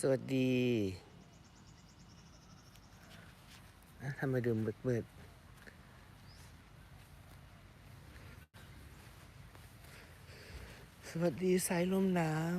สวัสดีอะทำไมดื่มืดมืดๆสวัสดีสายลมหนาว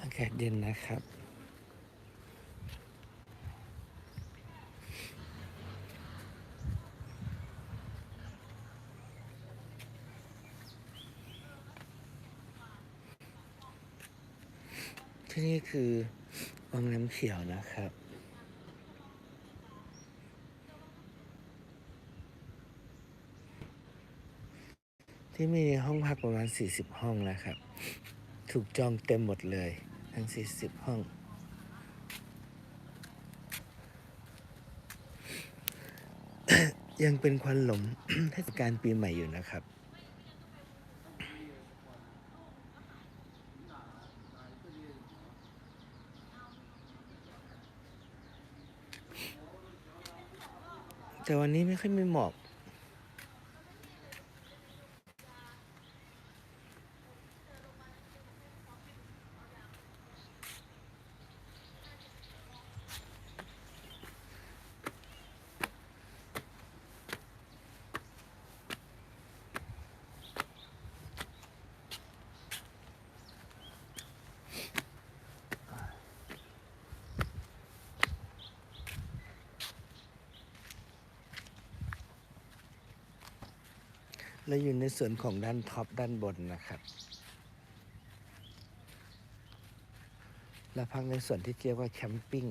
อากาศเย็นจังอากาศเย็นนะครับที่นี่คือวังน้ำเขียวนะครับ ที่มีห้องพักประมาณ 40 ห้องนะครับ ถูกจองเต็มหมดเลย ทั้ง40ห้อง ยังเป็นควันหลงเทศกาลปีใหม่อยู่นะครับแต่วันนี้ไม่ค่อยมีหมอก และอยู่ในส่วนของด้านท็อปด้านบนนะครับ และพักในส่วนที่เรียกว่าแคมปิ้ง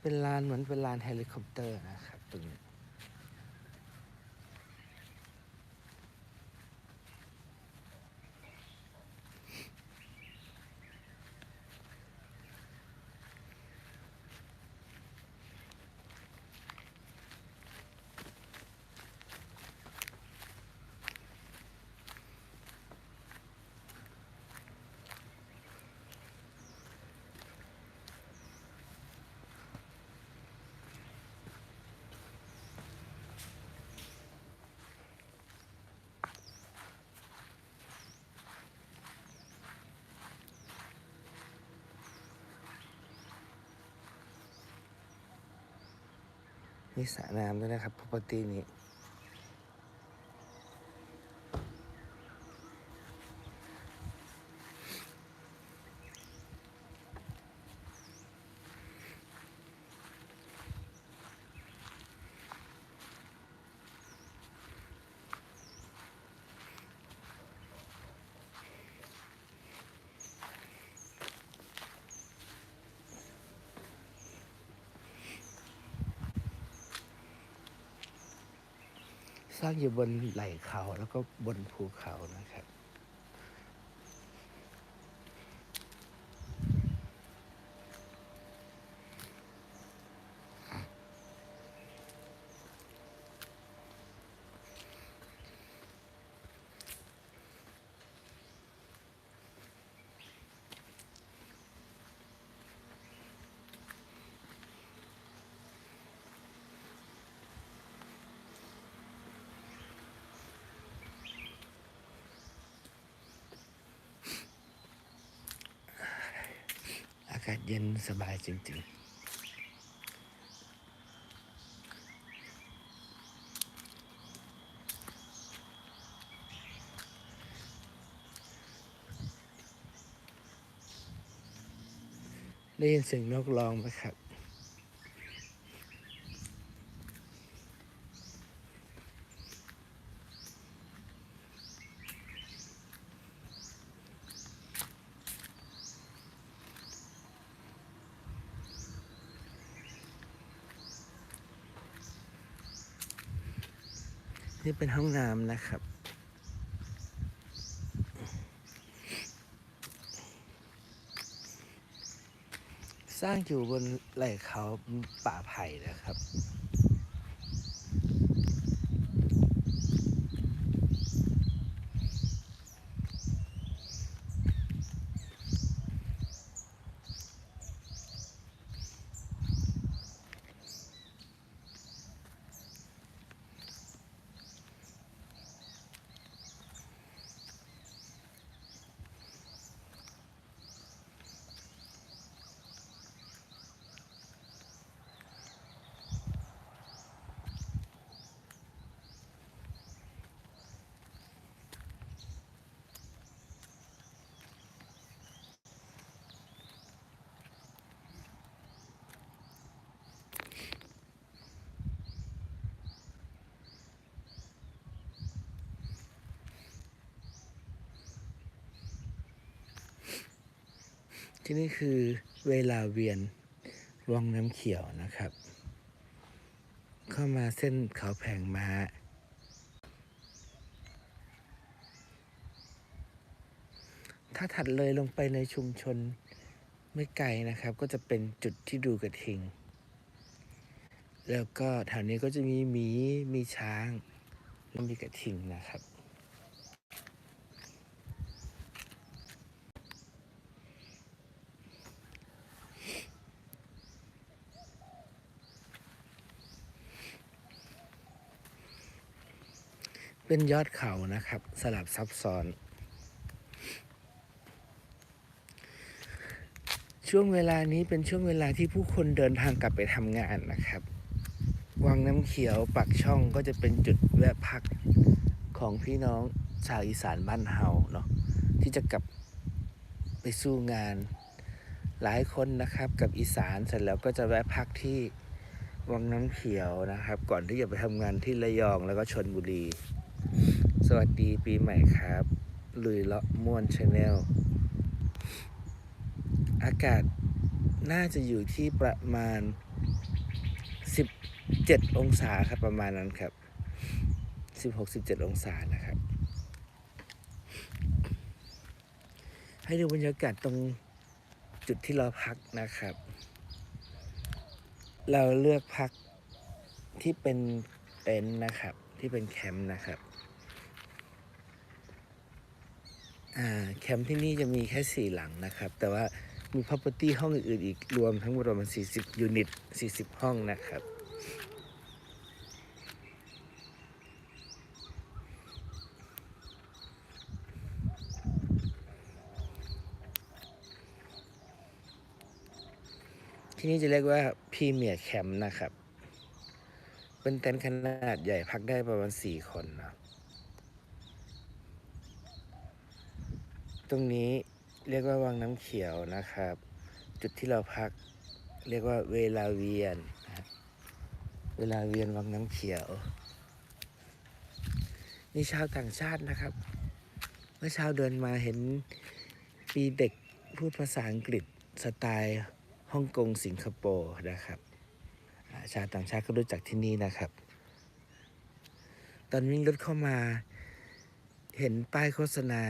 เป็นลานเหมือนเป็นลานเฮลิคอปเตอร์นะครับตรงนี้ มีสระน้ำด้วยนะครับ property นี้ ร้างอยู่บนไหล่เขาแล้วก็บนภูเขานะครับ อากาศเย็นสบายจริงๆได้ยินเสียงนกร้องไหมครับ นี่เป็นห้องน้ำนะครับ สร้างอยู่บนไหล่เขาป่าไผ่นะครับ ที่นี่คือเวลาเวียนวังน้ำเขียวนะครับ เข้ามาเส้นเขาแผงม้าถ้าถัดเลยลงไปในชุมชนไม่ไกลนะครับ ก็จะเป็นจุดที่ดูกระทิง แล้วก็แถวนี้ก็จะมีหมีมีช้าง แล้วมีกระทิงนะครับ เป็นยอดเขานะครับ สลับซับซ้อน ช่วงเวลานี้เป็นช่วงเวลาที่ผู้คนเดินทางกลับไปทำงานนะครับ วังน้ำเขียวปักช่องก็จะเป็นจุดแวะพักของพี่น้องชาวอีสานบ้านเฮาเนาะที่จะกลับไปสู้งานหลายคนนะครับกับอีสานเสร็จแล้วก็จะแวะพักที่วังน้ำเขียวนะครับ ก่อนที่จะไปทำงานที่ระยองแล้วก็ชนบุรี สวัสดีปีใหม่ครับ ลุยเลาะม่วนชาแนล อากาศน่าจะอยู่ที่ประมาณ 17 องศาครับประมาณนั้นครับ 16-17 องศานะครับ ให้ดูบรรยากาศตรงจุดที่เราพักนะครับ เราเลือกพักที่เป็นเต็นท์นะครับ ที่เป็นแคมป์นะครับ อ่า แคมป์ที่นี่จะมีแค่สี่หลังนะครับ แต่ว่ามี property ห้องอื่นๆอีกรวมทั้งหมดประมาณ40 ยูนิต 40 ห้องนะครับที่นี่จะเรียกว่าพรีเมียร์แคมป์นะครับ เป็นเต็นท์ขนาดใหญ่พักได้ประมาณ 4 คนเนะ ตรงนี้เรียกว่าวังน้ำเขียวนะครับ จุดที่เราพักเรียกว่าเวลาเวียน เวลาเวียนวังน้ำเขียว นี่ชาวต่างชาตินะครับ เมื่อเช้าเดินมาเห็นมีเด็กพูดภาษาอังกฤษสไตล์ฮ่องกงสิงคโปร์นะครับ ชาวต่างชาติก็รู้จักที่นี่นะครับ ตอนวิ่งรถเข้ามาเห็นป้ายโฆษณา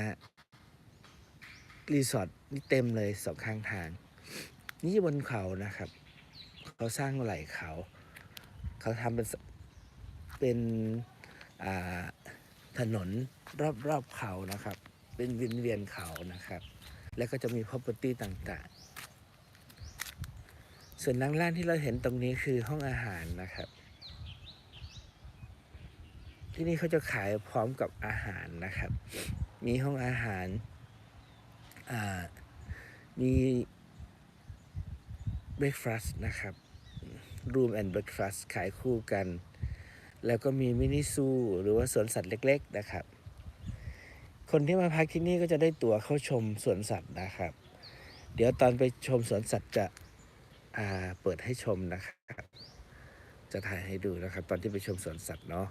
รีสอร์ทนี่เต็มเลยสองข้างทาง นี่บนเขานะครับ เขาสร้างไหลเขา เขาทำเป็นเป็นถนนรอบๆเขานะครับ เป็นวินเวียนเขานะครับ แล้วก็จะมี property ต่างๆ ส่วนล่างล่างที่เราเห็นตรงนี้คือห้องอาหารนะครับ ที่นี่เขาจะขายพร้อมกับอาหารนะครับ มีห้องอาหาร มี breakfast นะครับ room and breakfast ขายคู่กัน แล้วก็มีมินิซูหรือว่าสวนสัตว์เล็ก ๆ นะครับ คนที่มาพักที่นี่ก็จะได้ตั๋วเข้าชมสวนสัตว์นะครับ เดี๋ยวตอนไปชมสวนสัตว์จะเปิดให้ชมนะครับ จะถ่ายให้ดูนะครับ ตอนที่ไปชมสวนสัตว์เนาะ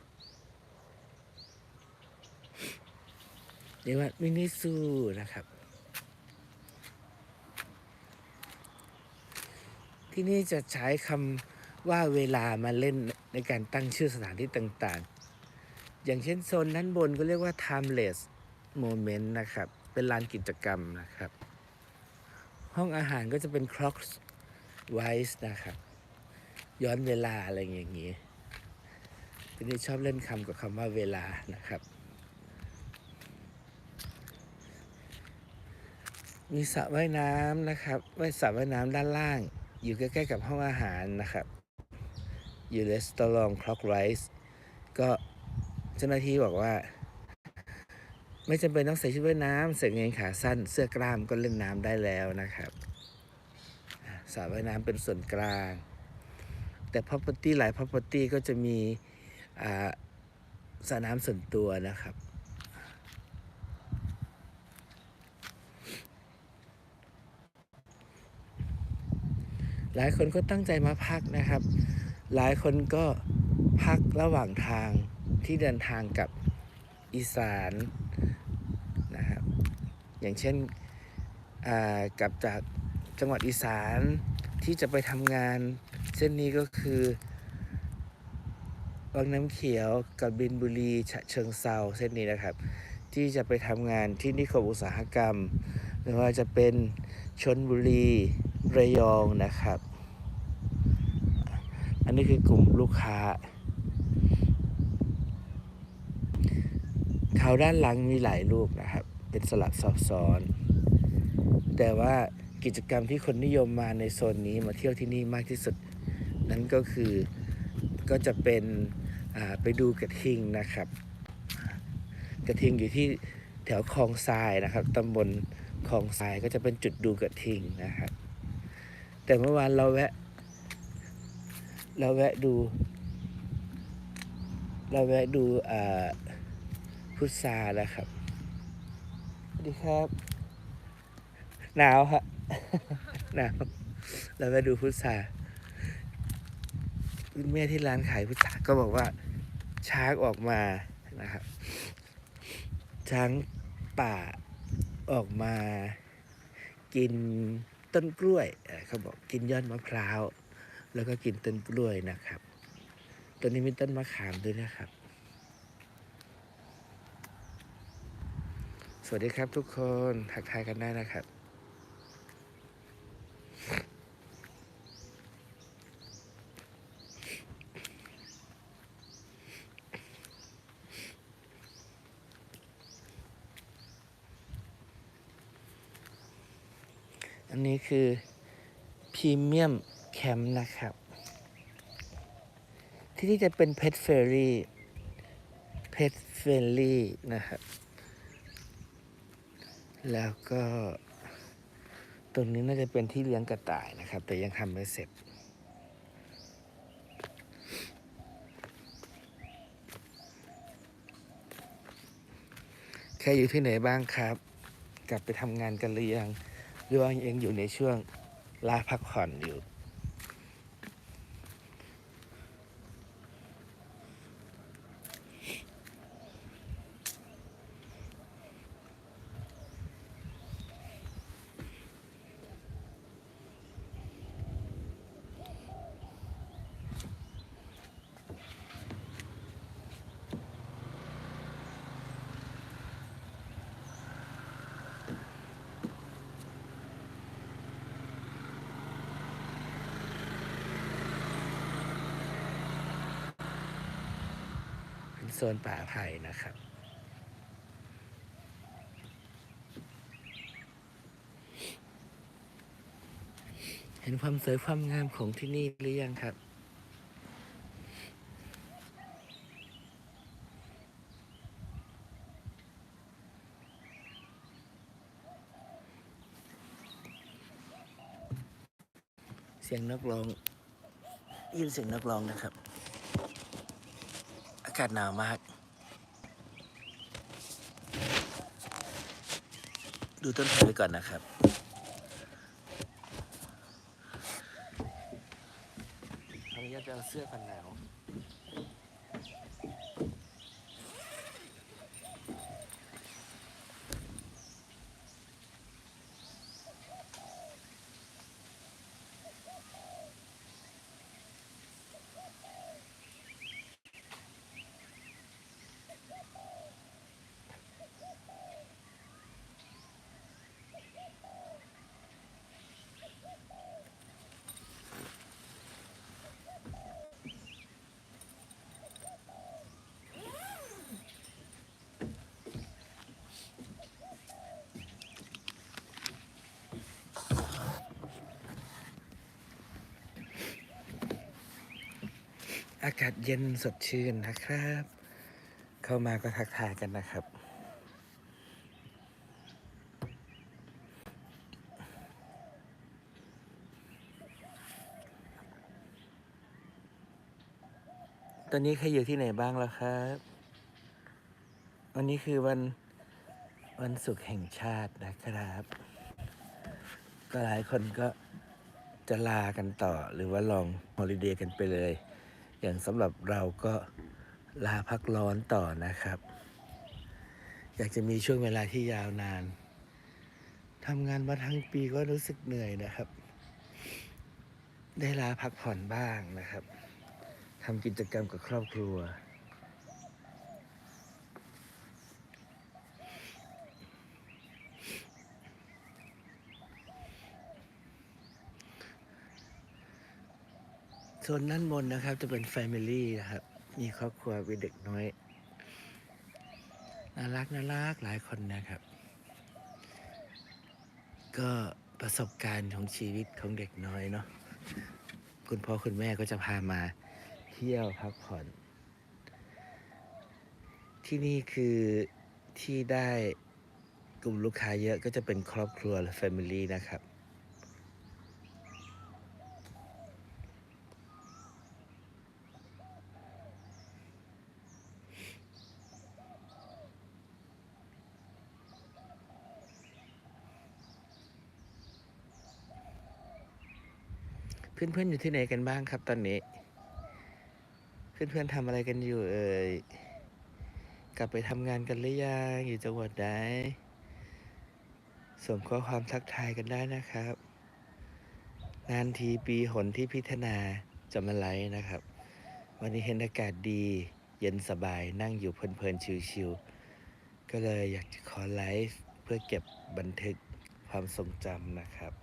นี่ว่ามินิซูนะครับ ที่นี่จะใช้คำว่าเวลามาเล่นในการตั้งชื่อสถานที่ต่างๆ อย่างเช่นโซนด้านบนก็เรียกว่า timeless moment นะครับ เป็นลานกิจกรรมนะครับ ห้องอาหารก็จะเป็น clocks wise นะครับ ย้อนเวลาอะไรอย่างนี้ทีนี้ชอบเล่นคำกับคำว่าเวลานะครับมีสระว่ายน้ำนะครับไว้สระว่ายน้ำด้านล่าง อยู่ใกล้ๆกับห้องอาหารนะครับ อยู่รีสตอรองคล็อกไรส์ก็เจ้าหน้าที่บอกว่า ไม่จำเป็นต้องใส่ชุดว่ายน้ำใส่เงงขาสั้น เสื้อกล้ามก็เล่นน้ำได้แล้วนะครับสระว่ายน้ำเป็นส่วนกลาง แต่พ r o p e r t y หลาย property ก็จะมีสระน้ำส่วนตัวนะครับ หลายคนก็ตั้งใจมาพักนะครับ หลายคนก็พักระหว่างทางที่เดินทางกับอีสานนะครับ อย่างเช่นกลับจากจังหวัดอีสานที่จะไปทำงาน เส้นนี้ก็คือวังน้ำเขียวกับบินบุรีฉะเชิงเซาเส้นนี้นะครับ ที่จะไปทำงานที่นิคมอุตสาหกรรม ไม่ว่าจะเป็นชนบุรี ระยองนะครับ อันนี้คือกลุ่มลูกค้า เขาด้านหลังมีหลายรูปนะครับ เป็นสลักซับซ้อน แต่ว่ากิจกรรมที่คนนิยมมาในโซนนี้มาเที่ยวที่นี่มากที่สุด นั้นก็คือก็จะเป็นไปดูกระทิงนะครับ กระทิงอยู่ที่แถวคลองทรายนะครับตำบลคลองทรายก็จะเป็นจุดดูกระทิงนะครับ แต่เมื่อวานเราแวะ เราแวะดู เราแวะดูอ่าพุทราแล้วครับสวัสดีครับ หนาวฮะหนาวเราแวะดูพุทราคุณแม่ที่ร้านขายพุทราก็บอกว่า ช้างออกมานะครับ ช้างป่าออกมากิน ต้นกล้วยเขาบอกกินยอดมะพร้าว แล้วก็กินต้นกล้วยนะครับตัวนี้มีต้นมะขามด้วยนะครับ สวัสดีครับทุกคนทักทายกันได้นะครับ คือพรีเมียมแคมป์นะครับ ที่นี่จะเป็นเพ t เฟร r ี y เพ t เฟร n ลี่นะครับ แล้วก็ตรงนี้น่าจะเป็นที่เลี้ยงกระต่ายนะครับ แต่ยังทำไม่เสร็จ แค่อยู่ที่ไหนบ้างครับ กลับไปทำงานกันหรือยัง หรือว่ายังอยู่ในช่วงลาพักผ่อนอยู่ ซนป่าไผ่นะครับ เห็นความสวยความงามของที่นี่หรือยังครับเสียงนักร้องยินเสียงนักร้องนะครับากาศหนาวมาก ดูต้นไผ่ไปก่อนนะครับ ขออนุญาตไปเอาเสื้อกันหนาว อากาศเย็นสดชื่นนะครับ เข้ามาก็ทักทายกันนะครับ ตอนนี้ใครอยู่ที่ไหนบ้างแล้วครับ วันนี้คือวันวันศุกร์แห่งชาตินะครับ ก็หลายคนก็จะลากันต่อหรือว่าลองฮอลิเดย์กันไปเลย อย่างสำหรับเราก็ลาพักร้อนต่อนะครับ อยากจะมีช่วงเวลาที่ยาวนานทำงานมาทั้งปีก็รู้สึกเหนื่อยนะครับ ได้ลาพักผ่อนบ้างนะครับทำกิจกรรมกับครอบครัว โซนด้านบนนะครับจะเป็น Family นะครับ มีครอบครัวมีเด็กน้อย น่ารักน่ารักหลายคนนะครับ ก็ประสบการณ์ของชีวิตของเด็กน้อยเนาะคุณพ่อคุณแม่ก็จะพามาเที่ยวพักผ่อน ที่นี่คือที่ได้กลุ่มลูกค้าเยอะก็จะเป็นครอบครัวและ Family นะครับ เพื่อนๆอยู่ที่ไหนกันบ้างครับตอนนี้ เพื่อนๆทำอะไรกันอยู่เอ่ยกลับไปทำงานกันหรือยังอยู่จังหวัดไหนส่งข้อความทักทายกันได้นะครับ นานทีปีหนที่พิธนาจะมาไลฟ์นะครับ วันนี้เห็นอากาศดี เย็นสบายนั่งอยู่เพลินๆชิวๆก็เลยอยากจะขอไลฟ์เพื่อเก็บบันทึกความทรงจำนะครับ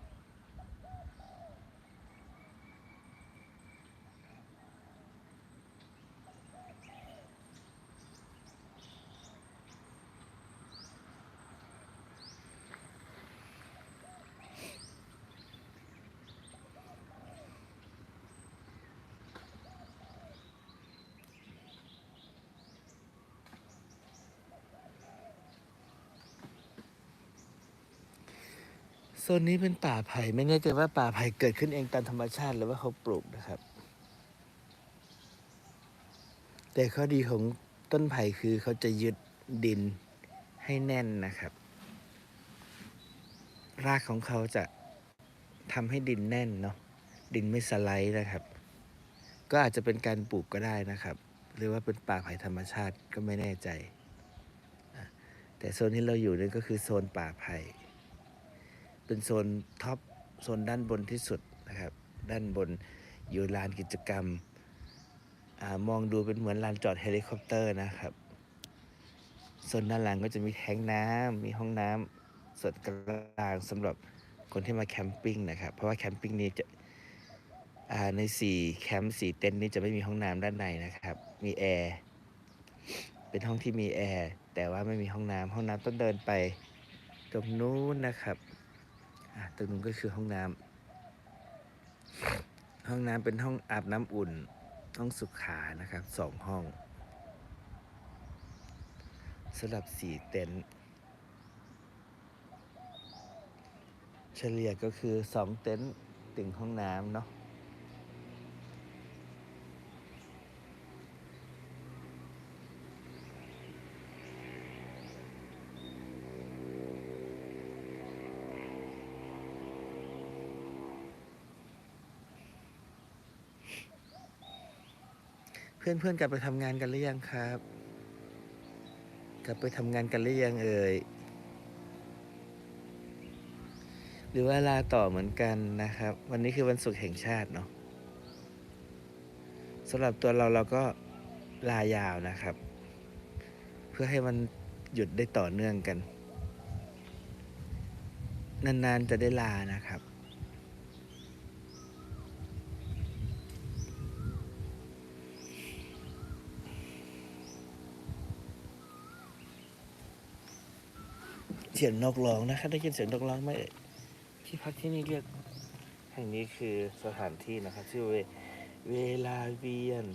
นนี้เป็นป่าไผ่ไม่แน่ใจว่าป่าไผ่เกิดขึ้นเองตามธรรมชาติหรือว่าเขาปลูกนะครับ แต่ข้อดีของต้นไผ่คือเขาจะยึดดินให้แน่นนะครับ รากของเขาจะทำให้ดินแน่นเนาะดินไม่สไลด์นะครับ ก็อาจจะเป็นการปลูกก็ได้นะครับ หรือว่าเป็นป่าไผ่ธรรมชาติก็ไม่แน่ใจ แต่โซนที่เราอยู่นี่ก็คือโซนป่าไผ่ เป็นโซนท็อปโซนด้านบนที่สุดนะครับ ด้านบนอยู่ลานกิจกรรมอมองดูเป็นเหมือนลานจอดเฮลิคอปเตอร์นะครับโซนด้านหลังก็จะมีแทงน้ำมีห้องน้ำส่วนกลางสำหรับคนที่มาแคมปิ้งนะครับ เพราะว่าแคมปิ้งนี้จะในสี่แคมป์สี่เต็นท์นี้จะไม่มีห้องน้ำด้านในนะครับ มีแอร์ เป็นห้องที่มีแอร์ แต่ว่าไม่มีห้องน้ำห้องน้ำต้องเดินไปตรงนู้นนะครับ ตรงนู้นก็คือห้องน้ำห้องน้ำเป็นห้องอาบน้ำอุ่น ห้องสุขานะครับสองห้องสำหรับสี่เต็นท์เฉลี่ยก็คือสองเต็นท์ถึงห้องน้ำเนาะ อนเพื่อนๆกลับไปทำงานกันหรือยังครับ กลับไปทำงานกันหรือยังเอ่ยหรือว่าลาต่อเหมือนกันนะครับ วันนี้คือวันศุกร์แห่งชาติเนาะสำหรับตัวเราเราก็ลายาวนะครับ เพื่อให้มันหยุดได้ต่อเนื่องกัน นานๆจะได้ลานะครับ เสียงนกร้องนะครับได้ยินเสียงนกร้องไหมเอ่ยที่พักที่นี่เรียกแห่งนี้คือสถานที่นะครับชื่อเวเวลาเวียน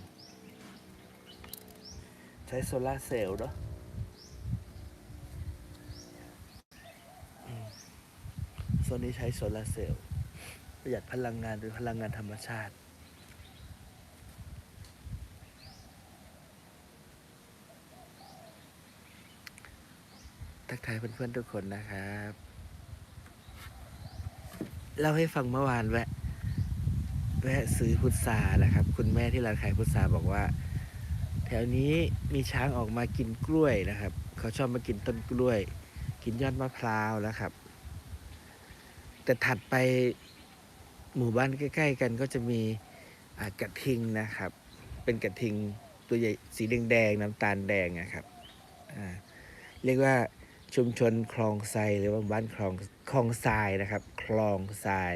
ใช้โซลาเซลล์เนาะโซนนี้ใช้โซลาเซลล์ประหยัดพลังงานโดยพลังงานธรรมชาติ ทักทายเพื่อนๆทุกคนนะครับเล่าให้ฟังเมื่อวานแวะ แวะซื้อพุทรานะครับ คุณแม่ที่ร้านขายพุทราบอกว่า แถวนี้มีช้างออกมากินกล้วยนะครับ เขาชอบมากินต้นกล้วย กินยอดมะพร้าวนะครับ แต่ถัดไปหมู่บ้านใกล้ๆกันก็จะมีกระทิงนะครับ เป็นกระทิงตัวใหญ่สีแดงๆน้ำตาลแดงนะครับเรียกว่า ชุมชนคลองทรายหรือว่าบ้านคลองคลองทรายนะครับ คลองทราย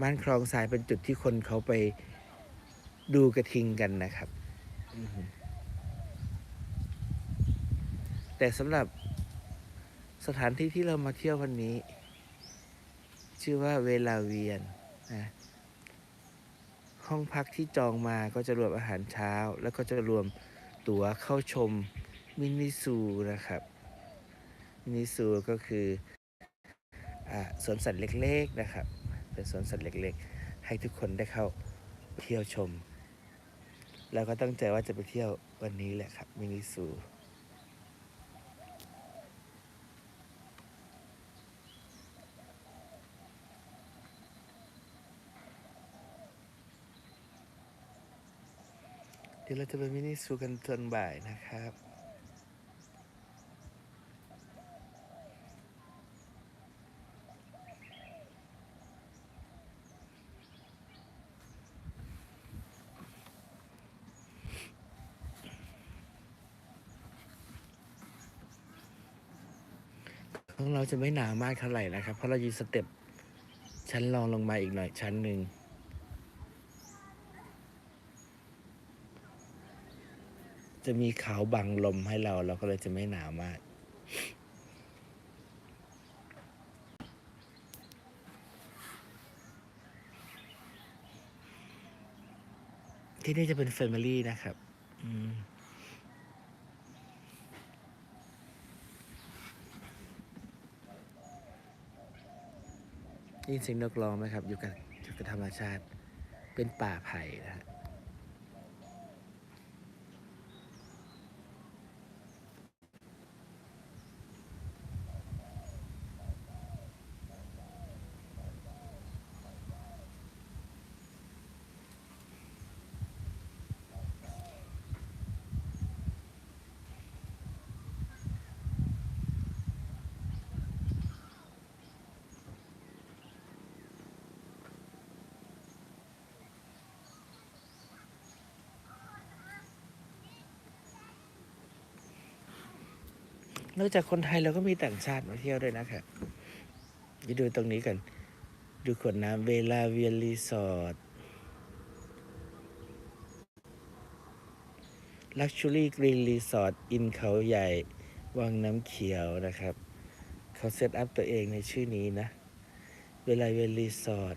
บ้านคลองทรายเป็นจุดที่คนเขาไปดูกระทิงกันนะครับ แต่สำหรับสถานที่ที่เรามาเที่ยววันนี้ ชื่อว่าเวลาเวียนนะห้องพักที่จองมาก็จะรวมอาหารเช้า แล้วก็จะรวมตั๋วเข้าชม มินิซูนะครับ มินิซูก็คืออสวนสัตว์เล็กๆนะครับ เป็นสวนสัตว์เล็กๆ ให้ทุกคนได้เข้าเที่ยวชม แล้วก็ตั้งใจว่าจะไปเที่ยววันนี้แหละครับ มินิซูเดี๋ยวเราจะไปมินิซูกันตอนบ่ายนะครับ ของเรา จะไม่หนาวมากเท่าไหร่นะครับ เพราะเรายืนสเต็ปชั้นรองลงมาอีกหน่อยชั้นหนึ่งจะมีเขาบังลมให้เราเราก็เลยจะไม่หนาวมาก ที่นี่จะเป็น Family นะครับ อืม ยินเสียงนกร้องไหมครับ อยู่กับอยู่กับธรรมชาติ เป็นป่าไผ่นะฮะ นอกจากคนไทยเราก็มีต่างชาติมาเที่ยวด้วยนะครับไปดูตรงนี้กัน ดูขวดน้ำเวลาเวียรีสอร์ท Luxury Green Resort อินเขาใหญ่ วังน้ำเขียวนะครับ เขาเซตอัพตัวเองในชื่อนี้นะ เวลาเวรีสอร์ท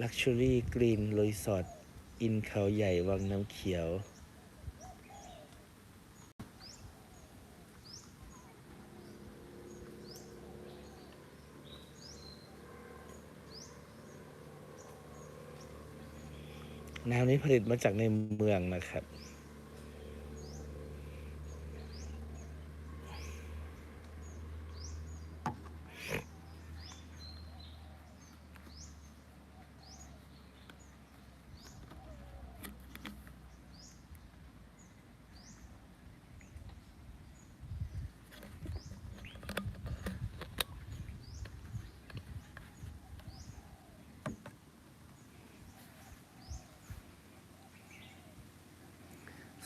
Luxury Green Resort อินเขาใหญ่ วังน้ำเขียว น้ำนี้ผลิตมาจากในเมืองนะครับ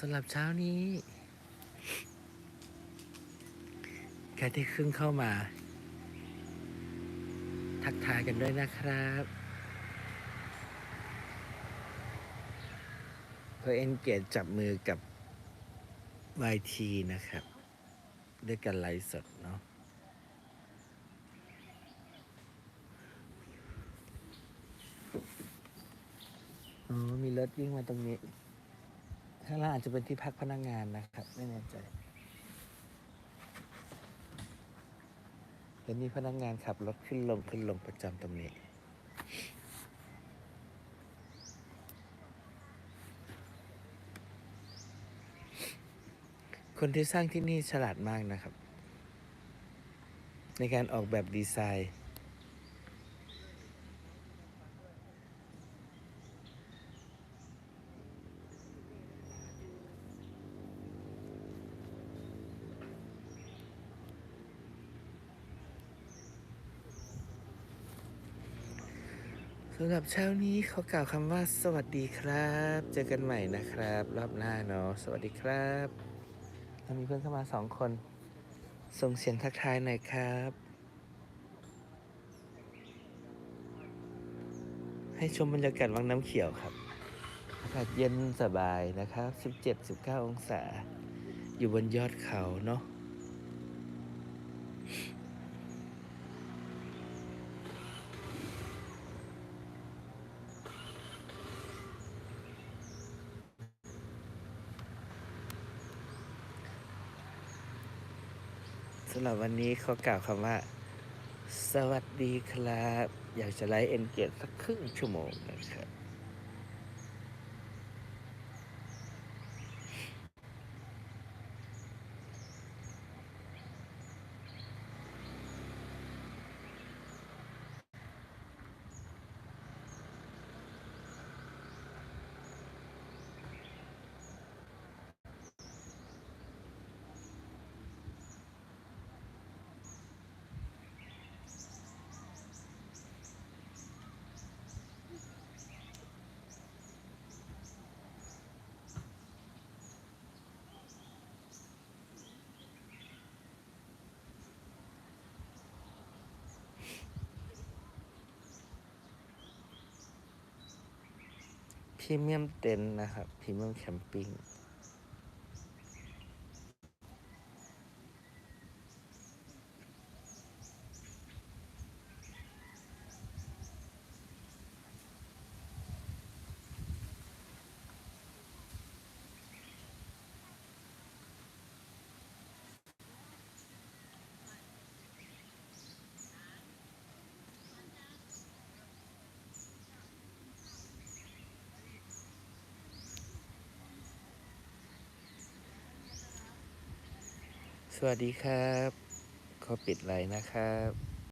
สำหรับเช้านี้ใครที่ขึ้นเข้ามา ทักทายกันด้วยนะครับเพื่อเอ็นเกจจับมือกับ YT นะครับ ด้วยกันไลฟ์สดเนาะอ๋อมีรถวิ่งมาตรงนี้ ข้างล่างอาจจะเป็นที่พักพนักงานนะครับ ไม่แน่ใจเห็นมีพนักงานขับรถขึ้นลงขึ้นลงประจำตรงนี้คนที่สร้างที่นี่ฉลาดมากนะครับ ในการออกแบบดีไซน์ หรับเช้านี้เขอกล่าวคำว่าสวัสดีครับ เจอกันใหม่นะครับ รอบหน้าเนาะสวัสดีครับเรามีเพื่อนเข้ามาสองคน ส่งเสียงทักทายหน่อยครับ ให้ชมบรรยากาศวังน้ำเขียวครับอากาศเย็นสบายนะครับ 17-19 องศา อยู่บนยอดเขาเนาะ หรับวันนี้เขากล่าวคำว่า สวัสดีครับ อยากจะไลฟ์เอ็นเกตสักครึ่งชั่วโมงนะครับ พรีเมียมเต็นท์นะครับพรีเมียมแคมปิ้ง วัสดีครับ ขอปิดไลน์นะครับ